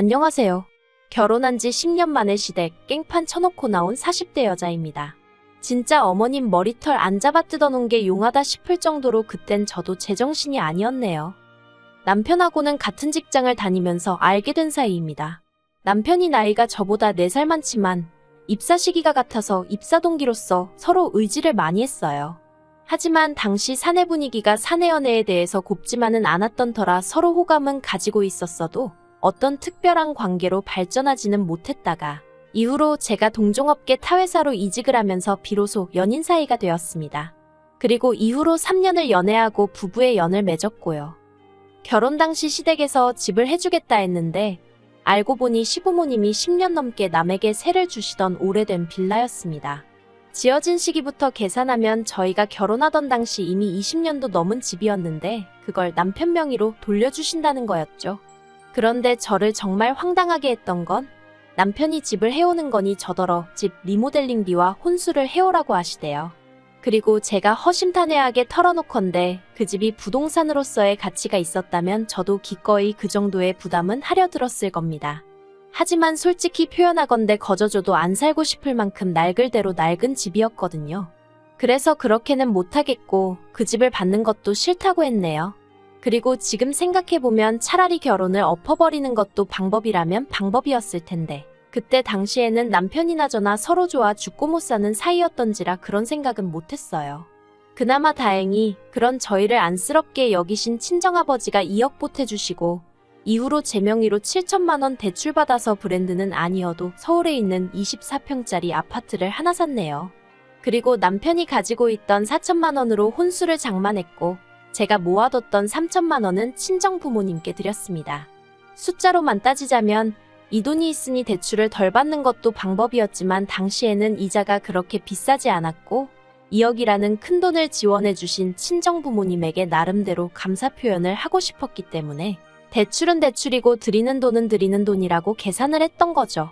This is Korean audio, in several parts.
안녕하세요. 결혼한 지 10년 만에 시댁 깽판 쳐놓고 나온 40대 여자입니다. 진짜 어머님 머리털 안 잡아 뜯어놓은 게 용하다 싶을 정도로 그땐 저도 제정신이 아니었네요. 남편하고는 같은 직장을 다니면서 알게 된 사이입니다. 남편이 나이가 저보다 4살 많지만 입사 시기가 같아서 입사 동기로서 서로 의지를 많이 했어요. 하지만 당시 사내 분위기가 사내 연애에 대해서 곱지만은 않았던 터라 서로 호감은 가지고 있었어도 어떤 특별한 관계로 발전하지는 못했다가 이후로 제가 동종업계 타회사로 이직을 하면서 비로소 연인 사이가 되었습니다. 그리고 이후로 3년을 연애하고 부부의 연을 맺었고요. 결혼 당시 시댁에서 집을 해주겠다 했는데 알고 보니 시부모님이 10년 넘게 남에게 세를 주시던 오래된 빌라였습니다. 지어진 시기부터 계산하면 저희가 결혼하던 당시 이미 20년도 넘은 집이었는데 그걸 남편 명의로 돌려주신다는 거였죠. 그런데 저를 정말 황당하게 했던 건 남편이 집을 해오는 거니 저더러 집 리모델링비와 혼수를 해오라고 하시대요. 그리고 제가 허심탄회하게 털어놓건데 그 집이 부동산으로서의 가치가 있었다면 저도 기꺼이 그 정도의 부담은 하려 들었을 겁니다. 하지만 솔직히 표현하건대 거저줘도 안 살고 싶을 만큼 낡을 대로 낡은 집이었거든요. 그래서 그렇게는 못하겠고 그 집을 받는 것도 싫다고 했네요. 그리고 지금 생각해보면 차라리 결혼을 엎어버리는 것도 방법이라면 방법이었을 텐데. 그때 당시에는 남편이나 저나 서로 좋아 죽고 못 사는 사이였던지라 그런 생각은 못했어요. 그나마 다행히 그런 저희를 안쓰럽게 여기신 친정아버지가 2억 보태주시고 이후로 제 명의로 7천만 원 대출받아서 브랜드는 아니어도 서울에 있는 24평짜리 아파트를 하나 샀네요. 그리고 남편이 가지고 있던 4천만 원으로 혼수를 장만했고 제가 모아뒀던 3천만 원은 친정 부모님께 드렸습니다. 숫자로만 따지자면 이 돈이 있으니 대출을 덜 받는 것도 방법이었지만 당시에는 이자가 그렇게 비싸지 않았고 2억이라는 큰 돈을 지원해 주신 친정 부모님에게 나름대로 감사 표현을 하고 싶었기 때문에 대출은 대출이고 드리는 돈은 드리는 돈이라고 계산을 했던 거죠.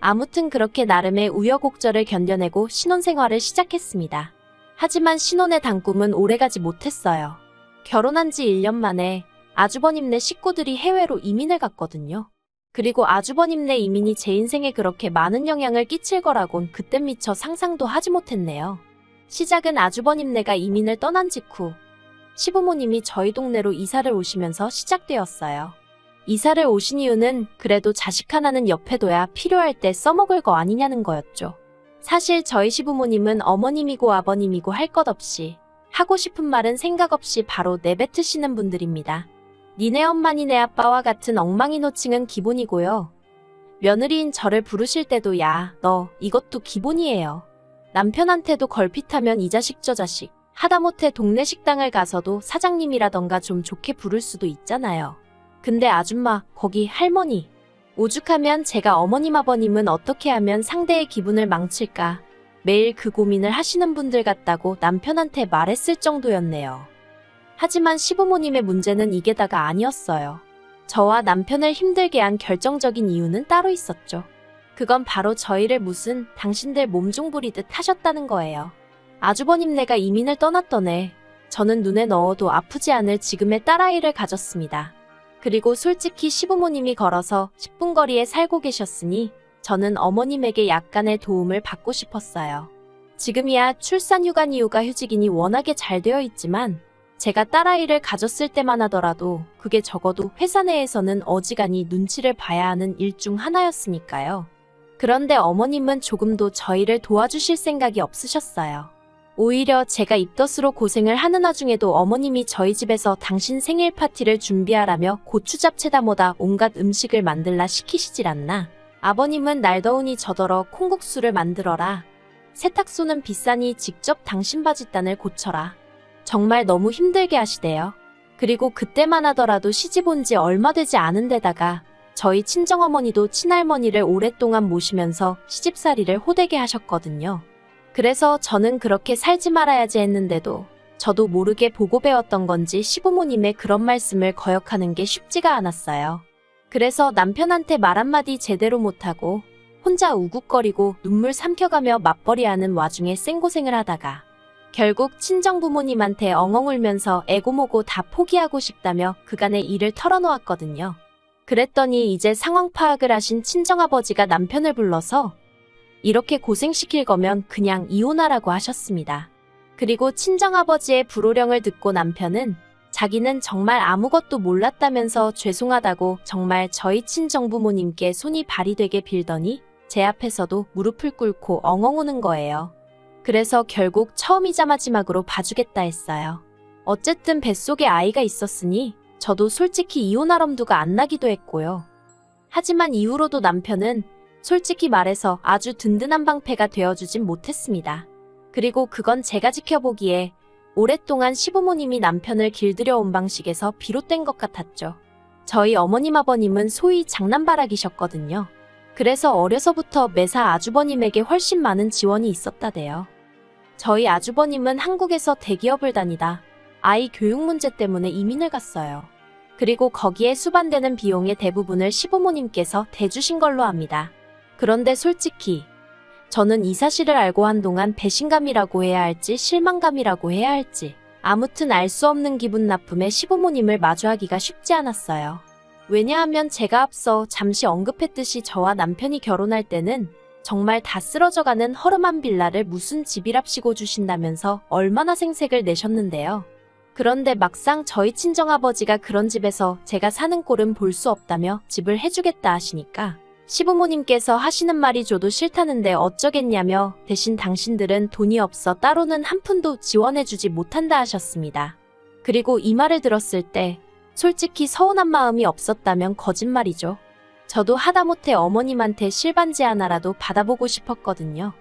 아무튼 그렇게 나름의 우여곡절을 견뎌내고 신혼생활을 시작했습니다. 하지만 신혼의 단꿈은 오래가지 못했어요. 결혼한 지 1년 만에 아주버님네 식구들이 해외로 이민을 갔거든요. 그리고 아주버님네 이민이 제 인생에 그렇게 많은 영향을 끼칠 거라곤 그땐 미처 상상도 하지 못했네요. 시작은 아주버님네가 이민을 떠난 직후 시부모님이 저희 동네로 이사를 오시면서 시작되었어요. 이사를 오신 이유는 그래도 자식 하나는 옆에 둬야 필요할 때 써먹을 거 아니냐는 거였죠. 사실 저희 시부모님은 어머님이고 아버님이고 할 것 없이 하고 싶은 말은 생각 없이 바로 내뱉으시는 분들입니다. 니네 엄마 니 네 아빠와 같은 엉망이 노칭은 기본이고요. 며느리인 저를 부르실 때도 야, 너 이것도 기본이에요. 남편한테도 걸핏하면 이 자식 저 자식 하다못해 동네 식당을 가서도 사장님이라던가 좀 좋게 부를 수도 있잖아요. 근데 아줌마, 거기 할머니. 오죽하면 제가 어머님 아버님은 어떻게 하면 상대의 기분을 망칠까 매일 그 고민을 하시는 분들 같다고 남편한테 말했을 정도였네요. 하지만 시부모님의 문제는 이게 다가 아니었어요. 저와 남편을 힘들게 한 결정적인 이유는 따로 있었죠. 그건 바로 저희를 무슨 당신들 몸종 부리듯 하셨다는 거예요. 아주버님네가 이민을 떠났더네. 저는 눈에 넣어도 아프지 않을 지금의 딸아이를 가졌습니다. 그리고 솔직히 시부모님이 걸어서 10분 거리에 살고 계셨으니 저는 어머님에게 약간의 도움을 받고 싶었어요. 지금이야 출산휴가 이유가 휴직이니 워낙에 잘 되어 있지만 제가 딸아이를 가졌을 때만 하더라도 그게 적어도 회사 내에서는 어지간히 눈치를 봐야 하는 일 중 하나였으니까요. 그런데 어머님은 조금도 저희를 도와주실 생각이 없으셨어요. 오히려 제가 입덧으로 고생을 하는 와중에도 어머님이 저희 집에서 당신 생일 파티를 준비하라며 고추 잡채다 뭐다 온갖 음식을 만들라 시키시질 않나. 아버님은 날 더우니 저더러 콩국수를 만들어라. 세탁소는 비싸니 직접 당신 바짓단을 고쳐라. 정말 너무 힘들게 하시대요. 그리고 그때만 하더라도 시집 온 지 얼마 되지 않은 데다가 저희 친정어머니도 친할머니를 오랫동안 모시면서 시집살이를 호되게 하셨거든요. 그래서 저는 그렇게 살지 말아야지 했는데도 저도 모르게 보고 배웠던 건지 시부모님의 그런 말씀을 거역하는 게 쉽지가 않았어요. 그래서 남편한테 말 한마디 제대로 못하고 혼자 우국거리고 눈물 삼켜가며 맞벌이하는 와중에 생고생을 하다가 결국 친정부모님한테 엉엉 울면서 애고모고 다 포기하고 싶다며 그간의 일을 털어놓았거든요. 그랬더니 이제 상황 파악을 하신 친정아버지가 남편을 불러서 이렇게 고생시킬 거면 그냥 이혼하라고 하셨습니다. 그리고 친정아버지의 불호령을 듣고 남편은 자기는 정말 아무것도 몰랐다면서 죄송하다고 정말 저희 친정부모님께 손이 발이 되게 빌더니 제 앞에서도 무릎을 꿇고 엉엉 우는 거예요. 그래서 결국 처음이자 마지막으로 봐주겠다 했어요. 어쨌든 뱃속에 아이가 있었으니 저도 솔직히 이혼할 엄두가 안 나기도 했고요. 하지만 이후로도 남편은 솔직히 말해서 아주 든든한 방패가 되어주진 못했습니다. 그리고 그건 제가 지켜보기에 오랫동안 시부모님이 남편을 길들여 온 방식에서 비롯된 것 같았죠. 저희 어머님 아버님은 소위 장난바라기셨거든요. 그래서 어려서부터 매사 아주버님에게 훨씬 많은 지원이 있었다대요. 저희 아주버님은 한국에서 대기업을 다니다 아이 교육 문제 때문에 이민을 갔어요. 그리고 거기에 수반되는 비용의 대부분을 시부모님께서 대주신 걸로 압니다. 그런데 솔직히 저는 이 사실을 알고 한동안 배신감이라고 해야 할지 실망감이라고 해야 할지 아무튼 알 수 없는 기분 나쁨에 시부모님을 마주하기가 쉽지 않았어요. 왜냐하면 제가 앞서 잠시 언급했듯이 저와 남편이 결혼할 때는 정말 다 쓰러져가는 허름한 빌라를 무슨 집이랍시고 주신다면서 얼마나 생색을 내셨는데요. 그런데 막상 저희 친정아버지가 그런 집에서 제가 사는 꼴은 볼 수 없다며 집을 해주겠다 하시니까 시부모님께서 하시는 말이 줘도 싫다는데 어쩌겠냐며 대신 당신들은 돈이 없어 따로는 한 푼도 지원해주지 못한다 하셨습니다. 그리고 이 말을 들었을 때 솔직히 서운한 마음이 없었다면 거짓말이죠. 저도 하다못해 어머님한테 실반지 하나라도 받아보고 싶었거든요.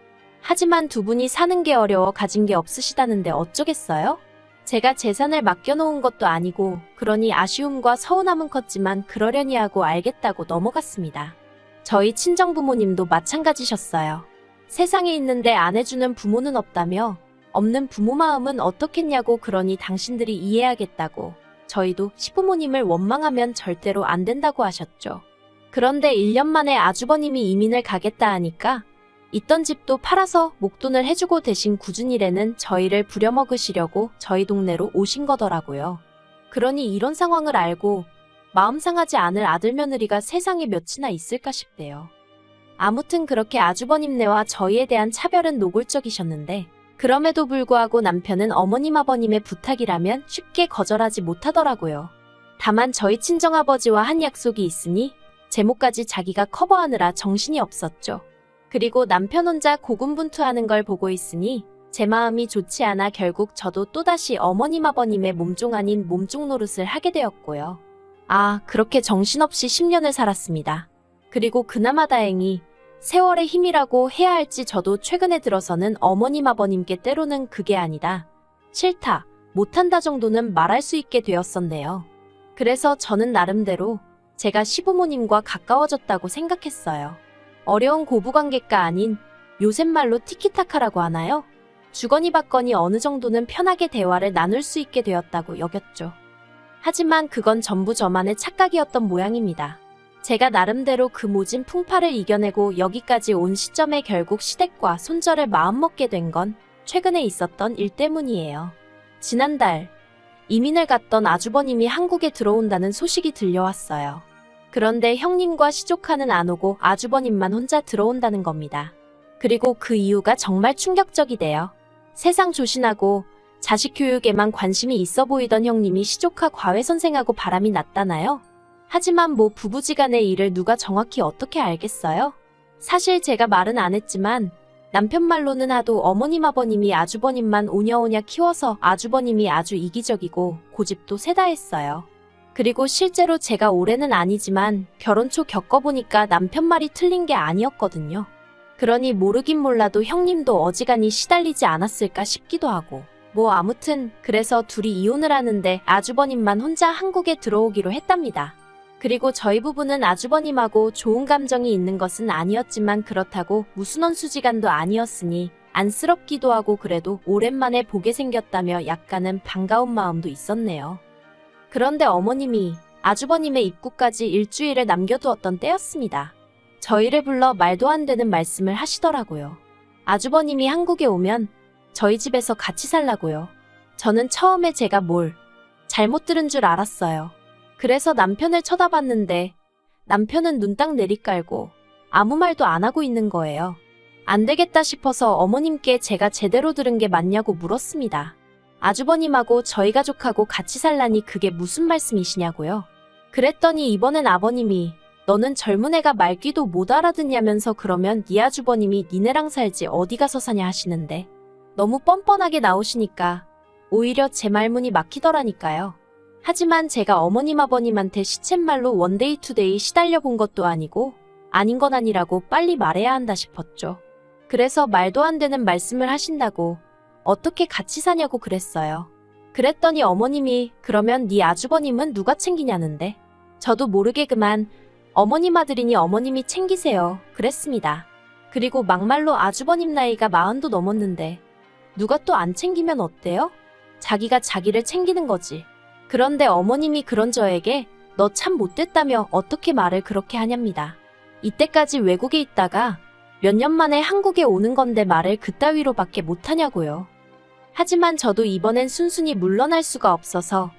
하지만 두 분이 사는 게 어려워 가진 게 없으시다는데 어쩌겠어요? 제가 재산을 맡겨놓은 것도 아니고 그러니 아쉬움과 서운함은 컸지만 그러려니 하고 알겠다고 넘어갔습니다. 저희 친정부모님도 마찬가지셨어요. 세상에 있는데 안 해주는 부모는 없다며 없는 부모 마음은 어떻겠냐고 그러니 당신들이 이해하겠다고 저희도 시부모님을 원망하면 절대로 안 된다고 하셨죠. 그런데 1년 만에 아주버님이 이민을 가겠다 하니까 있던 집도 팔아서 목돈을 해주고 대신 구준일에는 저희를 부려먹으시려고 저희 동네로 오신 거더라고요. 그러니 이런 상황을 알고 마음 상하지 않을 아들 며느리가 세상에 몇이나 있을까 싶대요. 아무튼 그렇게 아주버님네와 저희에 대한 차별은 노골적이셨는데 그럼에도 불구하고 남편은 어머님 아버님의 부탁이라면 쉽게 거절하지 못하더라고요. 다만 저희 친정아버지와 한 약속이 있으니 제목까지 자기가 커버하느라 정신이 없었죠. 그리고 남편 혼자 고군분투하는 걸 보고 있으니 제 마음이 좋지 않아 결국 저도 또다시 어머님 아버님의 몸종 아닌 몸종 노릇을 하게 되었고요. 아, 그렇게 정신없이 10년을 살았습니다. 그리고 그나마 다행히 세월의 힘이라고 해야 할지 저도 최근에 들어서는 어머님 아버님께 때로는 그게 아니다. 싫다, 못한다 정도는 말할 수 있게 되었었네요. 그래서 저는 나름대로 제가 시부모님과 가까워졌다고 생각했어요. 어려운 고부관계가 아닌 요새 말로 티키타카라고 하나요? 주거니 받거니 어느 정도는 편하게 대화를 나눌 수 있게 되었다고 여겼죠. 하지만 그건 전부 저만의 착각이었던 모양입니다. 제가 나름대로 그 모진 풍파를 이겨내고 여기까지 온 시점에 결국 시댁과 손절을 마음먹게 된 건 최근에 있었던 일 때문이에요. 지난달 이민을 갔던 아주버님이 한국에 들어온다는 소식이 들려왔어요. 그런데 형님과 시조카는 안 오고 아주버님만 혼자 들어온다는 겁니다. 그리고 그 이유가 정말 충격적이대요. 세상 조신하고 자식 교육에만 관심이 있어 보이던 형님이 시조카 과외 선생하고 바람이 났다나요? 하지만 뭐 부부지간의 일을 누가 정확히 어떻게 알겠어요? 사실 제가 말은 안 했지만 남편 말로는 하도 어머님 아버님이 아주버님만 오냐오냐 키워서 아주버님이 아주 이기적이고 고집도 세다 했어요. 그리고 실제로 제가 올해는 아니지만 결혼 초 겪어보니까 남편 말이 틀린 게 아니었거든요. 그러니 모르긴 몰라도 형님도 어지간히 시달리지 않았을까 싶기도 하고. 뭐 아무튼 그래서 둘이 이혼을 하는데 아주버님만 혼자 한국에 들어오기로 했답니다. 그리고 저희 부부는 아주버님하고 좋은 감정이 있는 것은 아니었지만 그렇다고 무슨 원수지간도 아니었으니 안쓰럽기도 하고 그래도 오랜만에 보게 생겼다며 약간은 반가운 마음도 있었네요. 그런데 어머님이 아주버님의 입구까지 일주일을 남겨두었던 때였습니다. 저희를 불러 말도 안 되는 말씀을 하시더라고요. 아주버님이 한국에 오면 저희 집에서 같이 살라고요. 저는 처음에 제가 뭘 잘못 들은 줄 알았어요. 그래서 남편을 쳐다봤는데 남편은 눈 딱 내리깔고 아무 말도 안 하고 있는 거예요. 안 되겠다 싶어서 어머님께 제가 제대로 들은 게 맞냐고 물었습니다. 아주버님하고 저희 가족하고 같이 살라니 그게 무슨 말씀이시냐고요. 그랬더니 이번엔 아버님이 너는 젊은 애가 말귀도 못 알아듣냐면서 그러면 네 아주버님이 니네랑 살지 어디 가서 사냐 하시는데 너무 뻔뻔하게 나오시니까 오히려 제 말문이 막히더라니까요. 하지만 제가 어머님 아버님한테 시쳇말로 원데이 투데이 시달려 본 것도 아니고 아닌 건 아니라고 빨리 말해야 한다 싶었죠. 그래서 말도 안 되는 말씀을 하신다고 어떻게 같이 사냐고 그랬어요. 그랬더니 어머님이 그러면 네 아주버님은 누가 챙기냐는데 저도 모르게 그만 어머님 아들이니 어머님이 챙기세요. 그랬습니다. 그리고 막말로 아주버님 나이가 마흔도 넘었는데 누가 또 안 챙기면 어때요? 자기가 자기를 챙기는 거지. 그런데 어머님이 그런 저에게 너 참 못됐다며 어떻게 말을 그렇게 하냐입니다. 이때까지 외국에 있다가 몇 년 만에 한국에 오는 건데 말을 그따위로밖에 못하냐고요. 하지만 저도 이번엔 순순히 물러날 수가 없어서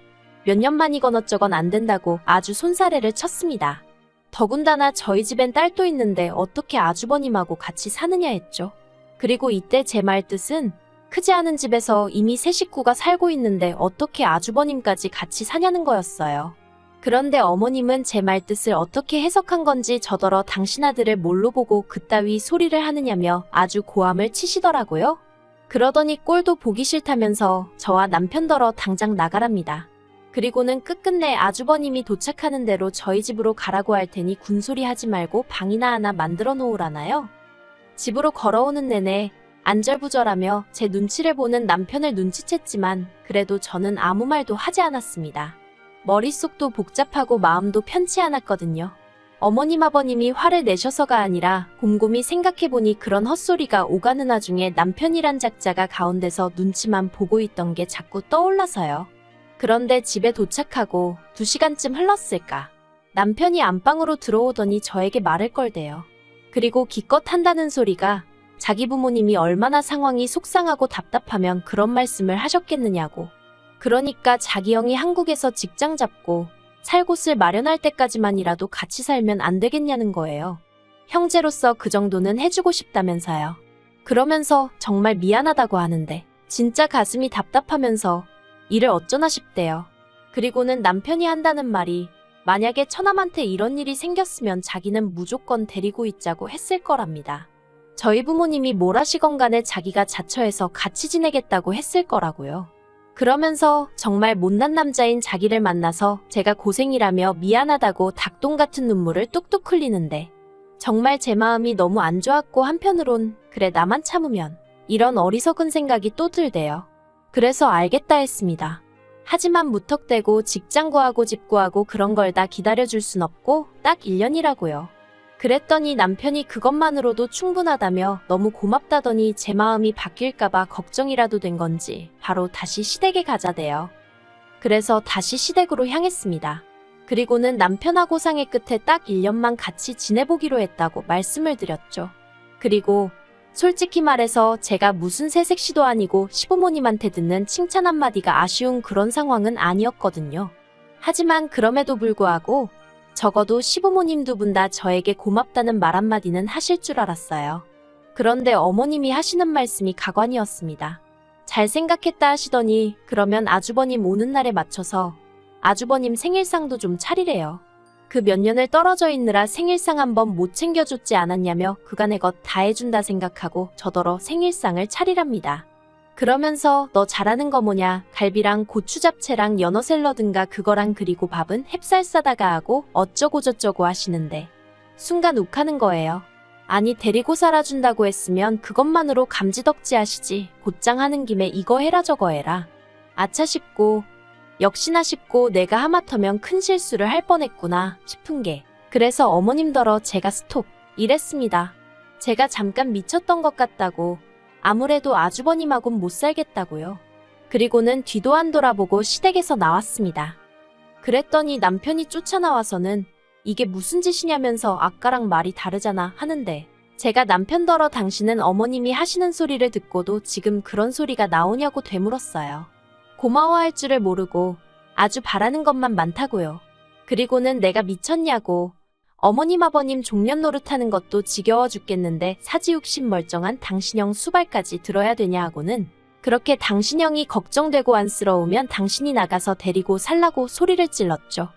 몇 년 만이건 어쩌건 안 된다고 아주 손사래를 쳤습니다. 더군다나 저희 집엔 딸도 있는데 어떻게 아주버님하고 같이 사느냐 했죠. 그리고 이때 제 말 뜻은 크지 않은 집에서 이미 세 식구가 살고 있는데 어떻게 아주버님까지 같이 사냐는 거였어요. 그런데 어머님은 제 말 뜻을 어떻게 해석한 건지 저더러 당신 아들을 뭘로 보고 그따위 소리를 하느냐며 아주 고함을 치시더라고요. 그러더니 꼴도 보기 싫다면서 저와 남편더러 당장 나가랍니다. 그리고는 끝끝내 아주버님이 도착하는 대로 저희 집으로 가라고 할 테니 군소리 하지 말고 방이나 하나 만들어 놓으라나요? 집으로 걸어오는 내내 안절부절하며 제 눈치를 보는 남편을 눈치챘지만 그래도 저는 아무 말도 하지 않았습니다. 머릿속도 복잡하고 마음도 편치 않았거든요. 어머님 아버님이 화를 내셔서가 아니라 곰곰이 생각해보니 그런 헛소리가 오가는 와중에 남편이란 작자가 가운데서 눈치만 보고 있던 게 자꾸 떠올라서요. 그런데 집에 도착하고 두 시간쯤 흘렀을까. 남편이 안방으로 들어오더니 저에게 말을 걸대요. 그리고 기껏 한다는 소리가 자기 부모님이 얼마나 상황이 속상하고 답답하면 그런 말씀을 하셨겠느냐고. 그러니까 자기 형이 한국에서 직장 잡고 살 곳을 마련할 때까지만이라도 같이 살면 안 되겠냐는 거예요. 형제로서 그 정도는 해주고 싶다면서요. 그러면서 정말 미안하다고 하는데 진짜 가슴이 답답하면서 일을 어쩌나 싶대요. 그리고는 남편이 한다는 말이 만약에 처남한테 이런 일이 생겼으면 자기는 무조건 데리고 있자고 했을 거랍니다. 저희 부모님이 뭘 하시건 간에 자기가 자처해서 같이 지내겠다고 했을 거라고요. 그러면서 정말 못난 남자인 자기를 만나서 제가 고생이라며 미안하다고 닭똥 같은 눈물을 뚝뚝 흘리는데 정말 제 마음이 너무 안 좋았고 한편으론 그래 나만 참으면 이런 어리석은 생각이 또 들대요. 그래서 알겠다 했습니다. 하지만 무턱대고 직장 구하고 집 구하고 그런 걸 다 기다려줄 순 없고 딱 1년이라고요. 그랬더니 남편이 그것만으로도 충분하다며 너무 고맙다더니 제 마음이 바뀔까봐 걱정이라도 된 건지 바로 다시 시댁에 가자대요. 그래서 다시 시댁으로 향했습니다. 그리고는 남편하고 상의 끝에 딱 1년만 같이 지내보기로 했다고 말씀을 드렸죠. 그리고 솔직히 말해서 제가 무슨 새색 시도 아니고 시부모님한테 듣는 칭찬 한마디가 아쉬운 그런 상황은 아니었거든요. 하지만 그럼에도 불구하고 적어도 시부모님 두 분 다 저에게 고맙다는 말 한마디는 하실 줄 알았어요. 그런데 어머님이 하시는 말씀이 가관이었습니다. 잘 생각했다 하시더니 그러면 아주버님 오는 날에 맞춰서 아주버님 생일상도 좀 차리래요. 그 몇 년을 떨어져 있느라 생일상 한번 못 챙겨줬지 않았냐며 그간의 것 다 해준다 생각하고 저더러 생일상을 차리랍니다. 그러면서 너 잘하는 거 뭐냐 갈비랑 고추 잡채랑 연어 샐러드인가 그거랑 그리고 밥은 햅쌀 싸다가 하고 어쩌고 저쩌고 하시는데 순간 욱하는 거예요. 아니 데리고 살아준다고 했으면 그것만으로 감지덕지 하시지 곧장 하는 김에 이거 해라 저거 해라. 아차 싶고 역시나 싶고 내가 하마터면 큰 실수를 할 뻔했구나 싶은 게 그래서 어머님더러 제가 스톱 이랬습니다. 제가 잠깐 미쳤던 것 같다고 아무래도 아주버님하곤 못 살겠다고요. 그리고는 뒤도 안 돌아보고 시댁에서 나왔습니다. 그랬더니 남편이 쫓아나와서는 이게 무슨 짓이냐면서 아까랑 말이 다르잖아 하는데 제가 남편더러 당신은 어머님이 하시는 소리를 듣고도 지금 그런 소리가 나오냐고 되물었어요. 고마워할 줄을 모르고 아주 바라는 것만 많다고요. 그리고는 내가 미쳤냐고 어머님 아버님 종년 노릇하는 것도 지겨워 죽겠는데 사지육신 멀쩡한 당신형 수발까지 들어야 되냐 하고는 그렇게 당신형이 걱정되고 안쓰러우면 당신이 나가서 데리고 살라고 소리를 찔렀죠.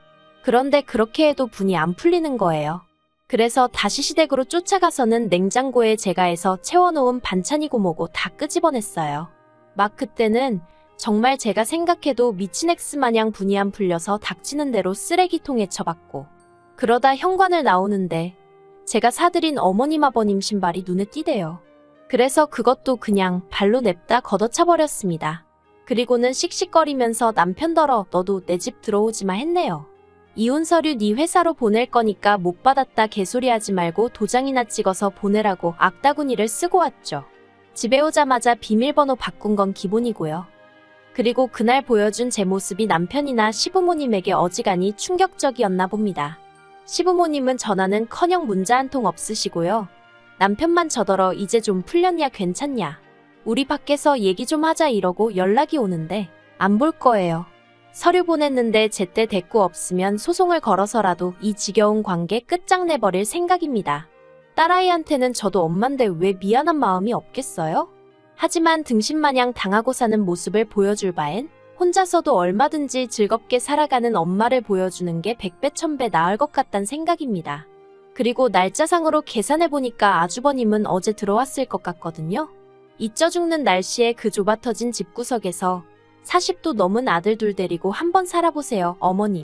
그런데 그렇게 해도 분이 안 풀리는 거예요. 그래서 다시 시댁으로 쫓아가서는 냉장고에 제가 해서 채워놓은 반찬이고 뭐고 다 끄집어냈어요. 막 그때는 정말 제가 생각해도 미친 엑스 마냥 분이 안 풀려서 닥치는 대로 쓰레기통에 쳐박고 그러다 현관을 나오는데 제가 사드린 어머님 아버님 신발이 눈에 띄대요. 그래서 그것도 그냥 발로 냅다 걷어차버렸습니다. 그리고는 씩씩거리면서 남편더러 너도 내 집 들어오지마 했네요. 이혼 서류 네 회사로 보낼 거니까 못 받았다 개소리하지 말고 도장이나 찍어서 보내라고 악다구니를 쓰고 왔죠. 집에 오자마자 비밀번호 바꾼 건 기본이고요. 그리고 그날 보여준 제 모습이 남편이나 시부모님에게 어지간히 충격적이었나 봅니다. 시부모님은 전화는 커녕 문자 한 통 없으시고요. 남편만 저더러 이제 좀 풀렸냐 괜찮냐. 우리 밖에서 얘기 좀 하자 이러고 연락이 오는데 안 볼 거예요. 서류 보냈는데 제때 대꾸 없으면 소송을 걸어서라도 이 지겨운 관계 끝장내버릴 생각입니다. 딸아이한테는 저도 엄만데 왜 미안한 마음이 없겠어요? 하지만 등신마냥 당하고 사는 모습을 보여줄 바엔 혼자서도 얼마든지 즐겁게 살아가는 엄마를 보여주는 게 백배 천배 나을 것 같단 생각입니다. 그리고 날짜상으로 계산해보니까 아주버님은 어제 들어왔을 것 같거든요. 잊져 죽는 날씨에 그 좁아터진 집구석에서 40도 넘은 아들 둘 데리고 한번 살아보세요, 어머니.